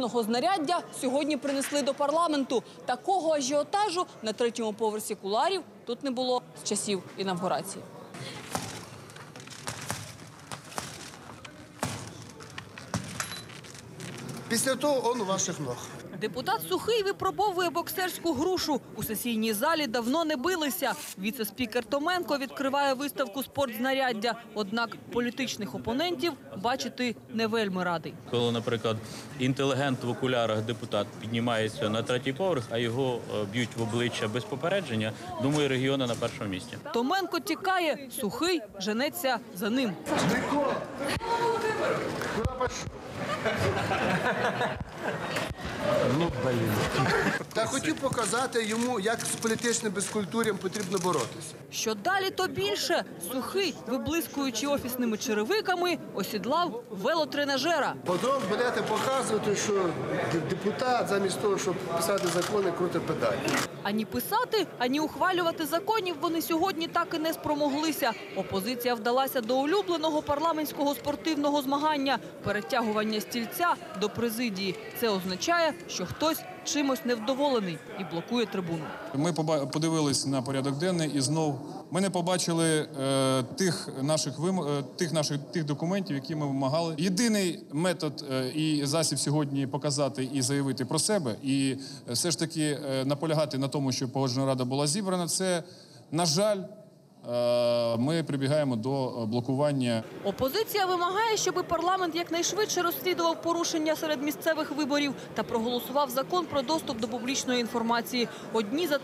Ного знаряддя сьогодні принесли до парламенту. Такого ажіотажу на третьому поверсі куларів тут не було з часів інавгурації. Після того он у ваших ног. Депутат Сухий випробовує боксерську грушу. У сесійній залі давно не билися. Віце-спікер Томенко відкриває виставку спортзнаряддя. Однак політичних опонентів бачити не вельми радий. Коли, наприклад, інтелігент в окулярах депутат піднімається на третій поверх, а його е, б'ють в обличчя без попередження, думаю, регіони на першому місці. Томенко тікає, сухий женеться за ним. Та хотів показати йому, як з політичним безкультур'ям потрібно боротися. Що далі, то більше. Сухий, виблискуючи офісними черевиками, осідлав велотренажера. Потім будете показувати, що депутат замість того, щоб писати закони, крутить педалі. Ані писати, ані ухвалювати законів вони сьогодні так і не спромоглися. Опозиція вдалася до улюбленого парламентського спортивного змагання перетягування стільця до президії. Це означає, що хтось чимось невдоволений і блокує трибуну. Ми подивились на порядок денний і знов ми не побачили е, тих наших вим... е, тих наших тих документів, які ми вимагали. Єдиний метод е, і засіб сьогодні показати і заявити про себе, і е, все ж таки е, наполягати на тому, що погоджена рада була зібрана. Це на жаль, ми прибігаємо до е, блокування Опозиція вимагає, щоб парламент якнайшвидше розслідував порушення серед місцевих виборів та проголосував закон про доступ до публічної інформації. Одні за